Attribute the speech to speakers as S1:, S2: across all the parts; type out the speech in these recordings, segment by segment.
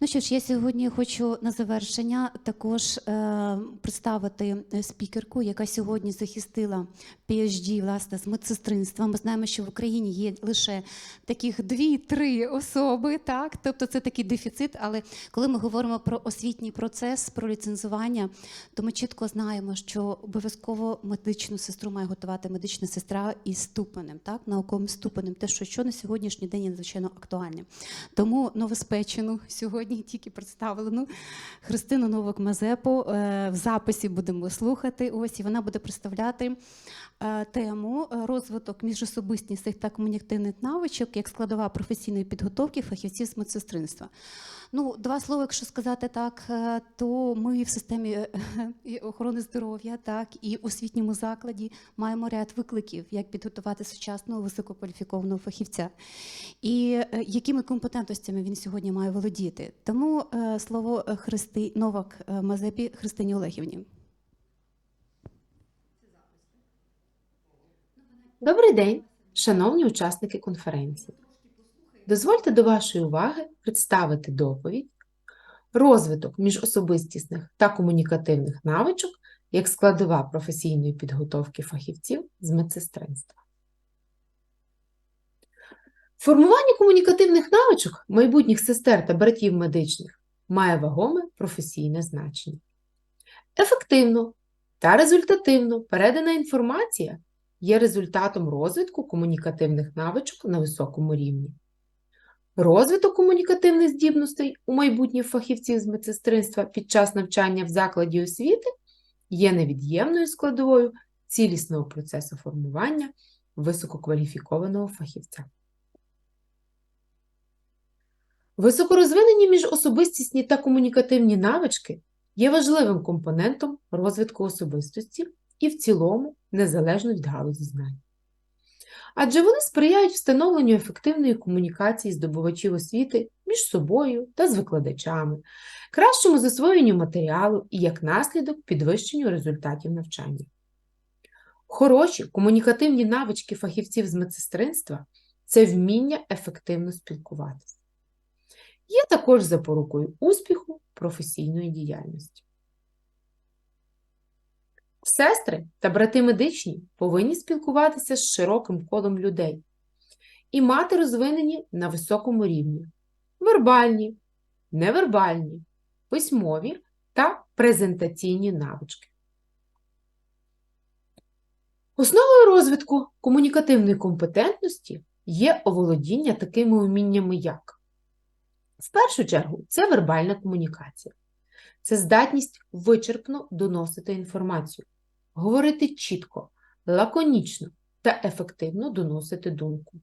S1: Ну що ж, я сьогодні хочу на завершення також е, представити е, спікерку, яка сьогодні захистила PhD, власне, з медсестринства. Ми знаємо, що в Україні є лише таких дві-три особи, так тобто це такий дефіцит. Але коли ми говоримо про освітній процес, про ліцензування, то ми чітко знаємо, що обов'язково медичну сестру має готувати медична сестра із ступенем, так науковим ступенем, те, що, що на сьогоднішній день є надзвичайно актуальне. Тому новоспечену сьогодні тільки представлену Христину Новак Мазепу е, в записі будемо слухати. Ось і вона буде представляти е, тему е, розвиток міжособистісних та комунікативних навичок як складова професійної підготовки фахівців з медсестринства. Ну, два слова, якщо сказати так, е, то ми в системі е, охорони здоров'я, так і освітньому закладі маємо ряд викликів, як підготувати сучасного висококваліфікованого фахівця, і е, якими компетентностями він сьогодні має володіти. Тому слово Христи Новак Мазепі Христині Олегівні.
S2: Добрий день, шановні учасники конференції. Дозвольте до вашої уваги представити доповідь розвиток міжособистісних та комунікативних навичок як складова професійної підготовки фахівців з медсестринства. Формування комунікативних навичок майбутніх сестер та братів медичних має вагоме професійне значення. Ефективно та результативно передана інформація є результатом розвитку комунікативних навичок на високому рівні. Розвиток комунікативних здібностей у майбутніх фахівців з медсестринства під час навчання в закладі освіти є невід'ємною складовою цілісного процесу формування висококваліфікованого фахівця. Високорозвинені міжособистісні та комунікативні навички є важливим компонентом розвитку особистості і в цілому незалежно від галузі знань. Адже вони сприяють встановленню ефективної комунікації здобувачів освіти між собою та з викладачами, кращому засвоєнню матеріалу і, як наслідок, підвищенню результатів навчання. Хороші комунікативні навички фахівців з медсестринства це вміння ефективно спілкуватися. Є також запорукою успіху професійної діяльності. Сестри та брати медичні повинні спілкуватися з широким колом людей і мати розвинені на високому рівні вербальні, невербальні, письмові та презентаційні навички. Основою розвитку комунікативної компетентності є оволодіння такими уміннями, як в першу чергу це вербальна комунікація. Це здатність вичерпно доносити інформацію, говорити чітко, лаконічно та ефективно доносити думку.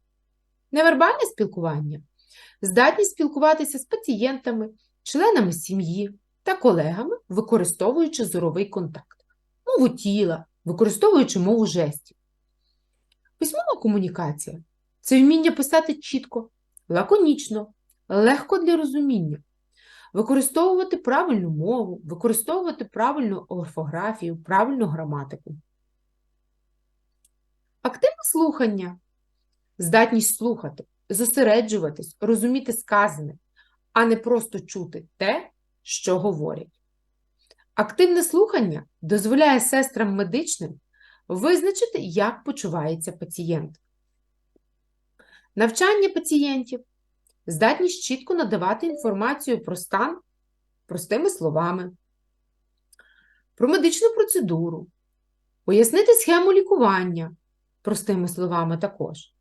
S2: Невербальне спілкування здатність спілкуватися з пацієнтами, членами сім'ї та колегами, використовуючи зоровий контакт, мову тіла, використовуючи мову жестів. Письмова комунікація це вміння писати чітко, лаконічно, легко для розуміння, використовувати правильну мову, використовувати правильну орфографію, правильну граматику. Активне слухання, здатність слухати, зосереджуватись, розуміти сказане, а не просто чути те, що говорять. Активне слухання дозволяє сестрам медичним визначити, як почувається пацієнт. Навчання пацієнтів здатність чітко надавати інформацію про стан простими словами, про медичну процедуру, пояснити схему лікування простими словами також,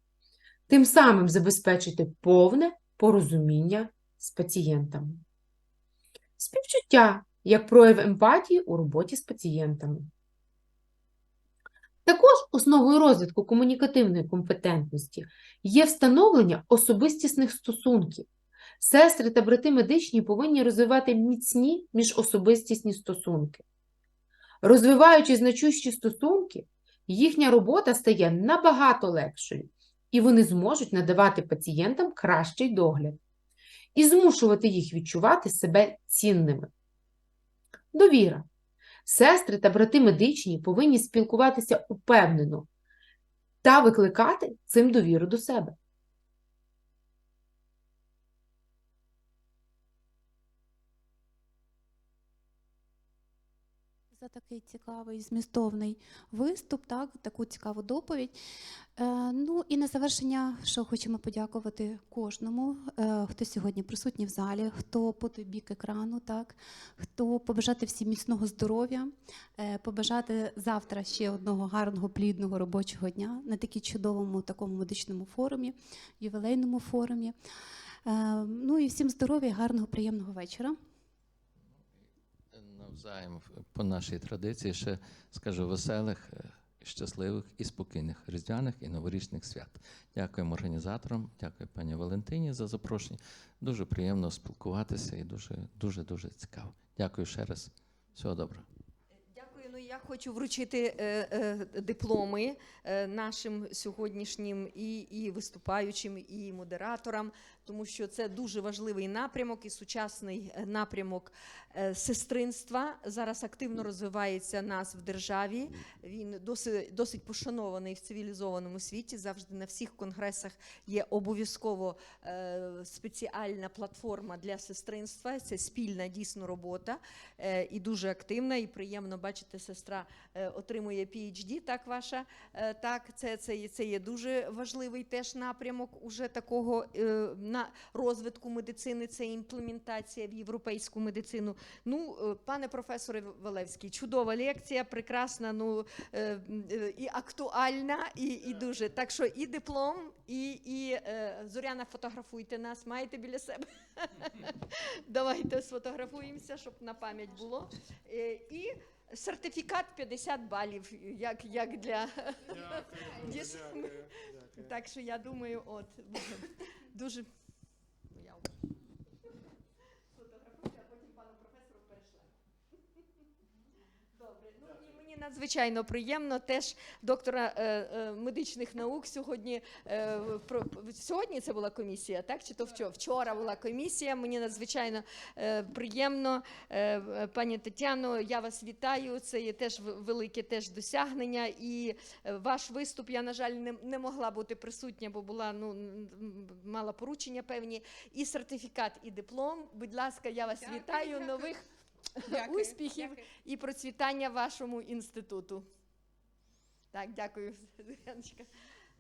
S2: тим самим забезпечити повне порозуміння з пацієнтами. Співчуття як прояв емпатії у роботі з пацієнтами. Також основою розвитку комунікативної компетентності є встановлення особистісних стосунків. Сестри та брати медичні повинні розвивати міцні міжособистісні стосунки. Розвиваючи значущі стосунки, їхня робота стає набагато легшою, і вони зможуть надавати пацієнтам кращий догляд і змушувати їх відчувати себе цінними. Довіра. Сестри та брати медичні повинні спілкуватися упевнено та викликати цим довіру до себе.
S1: За такий цікавий змістовний виступ, так, таку цікаву доповідь. Е, Ну і на завершення, що хочемо подякувати кожному, е, хто сьогодні присутній в залі, хто по той бік екрану, так, хто побажати всім міцного здоров'я, е, побажати завтра ще одного гарного, плідного робочого дня на такій чудовому такому медичному форумі, ювілейному форумі. Е, ну і всім здоров'я гарного, приємного вечора.
S3: Навзаєм по нашій традиції ще скажу веселих, щасливих і спокійних різдвяних і новорічних свят. Дякуємо організаторам, дякую пані Валентині за запрошення. Дуже приємно спілкуватися і дуже дуже дуже цікаво. Дякую ще раз. Всього доброго.
S4: Я хочу вручити е, е, дипломи е, нашим сьогоднішнім і, і виступаючим, і модераторам, тому що це дуже важливий напрямок і сучасний напрямок сестринства. Зараз активно розвивається нас в державі. Він досить, досить пошанований в цивілізованому світі. Завжди на всіх конгресах є обов'язково спеціальна платформа для сестринства. Це спільна дійсно робота і дуже активна. І приємно бачити, сестра е, отримує PhD, Так, ваша Е, так, це, це, це є дуже важливий теж напрямок уже такого е, на розвитку медицини. Це імплементація в європейську медицину. Ну, пане професоре Валевський, чудова лекція, прекрасна, ну і актуальна, і, і дуже. Так що і диплом, і, і Зоряна, фотографуйте нас, маєте біля себе. Давайте сфотографуємося, щоб на пам'ять було. І сертифікат 50 балів, як, як для Діс- Так що я думаю, от дуже. Ну, я сфотографую, а потім пану професору перешлемо. Добре, ну і мені надзвичайно приємно теж доктора е, е, медичних наук сьогодні. Е, сьогодні це була комісія, так? Чи то вчора? Вчора була комісія. Мені надзвичайно приємно. Пані Тетяно, я вас вітаю. Це є теж велике теж досягнення. І ваш виступ, я, на жаль, не, не могла бути присутня, бо була ну, мала поручення певні. І сертифікат, і диплом. Будь ласка, я вас
S5: Дякую,
S4: вітаю.
S5: дякую.
S4: Нових
S5: Дякую,
S4: успіхів
S5: дякую.
S4: і процвітання вашому інституту. Так, дякую, Яночка.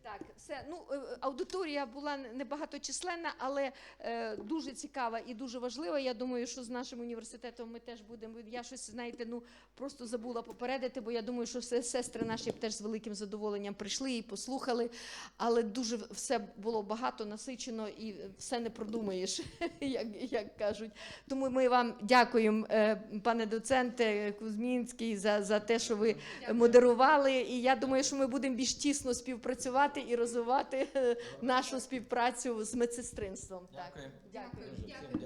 S4: Так, все. Ну, е, аудиторія була небагаточисленна, але е, дуже цікава і дуже важлива. Я думаю, що з нашим університетом ми теж будемо. Я щось, знаєте, ну просто забула попередити, бо я думаю, що се- сестри наші б теж з великим задоволенням прийшли і послухали. Але дуже все було багато, насичено і все не продумаєш, як, як кажуть. Тому ми вам дякуємо, е, пане доценте Кузьмінський, за, за те, що ви модерували. І я думаю, що ми будемо більш тісно співпрацювати і розвивати е, нашу співпрацю з медсестринством. Так,
S3: Дякую.
S4: дякую.
S3: Дуже всім дякую.